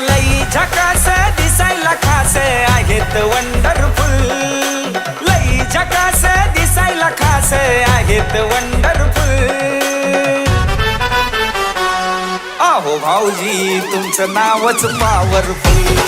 लई झकास दिसायला खास आहेत वंडरफुल लई झकास दिसायला खास आहेत वंडरफुल भाऊजी तुमचं नावच पावरफुल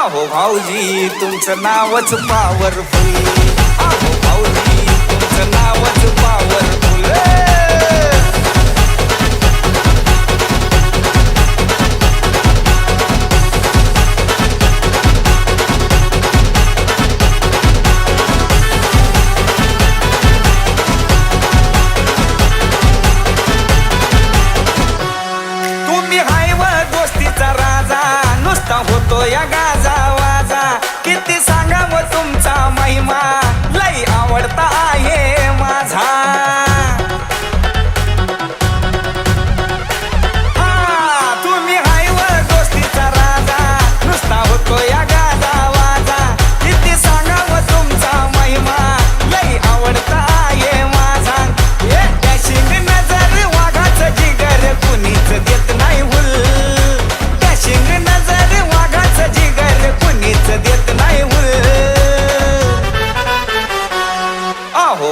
आहो भाऊजी तुमचं नावच पावरफुल आहो भाऊजी तुमचं नावच पावरफुल तुम्ही हायवर गोष्टीचा राजा नुसता होतो या गाजा.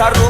esa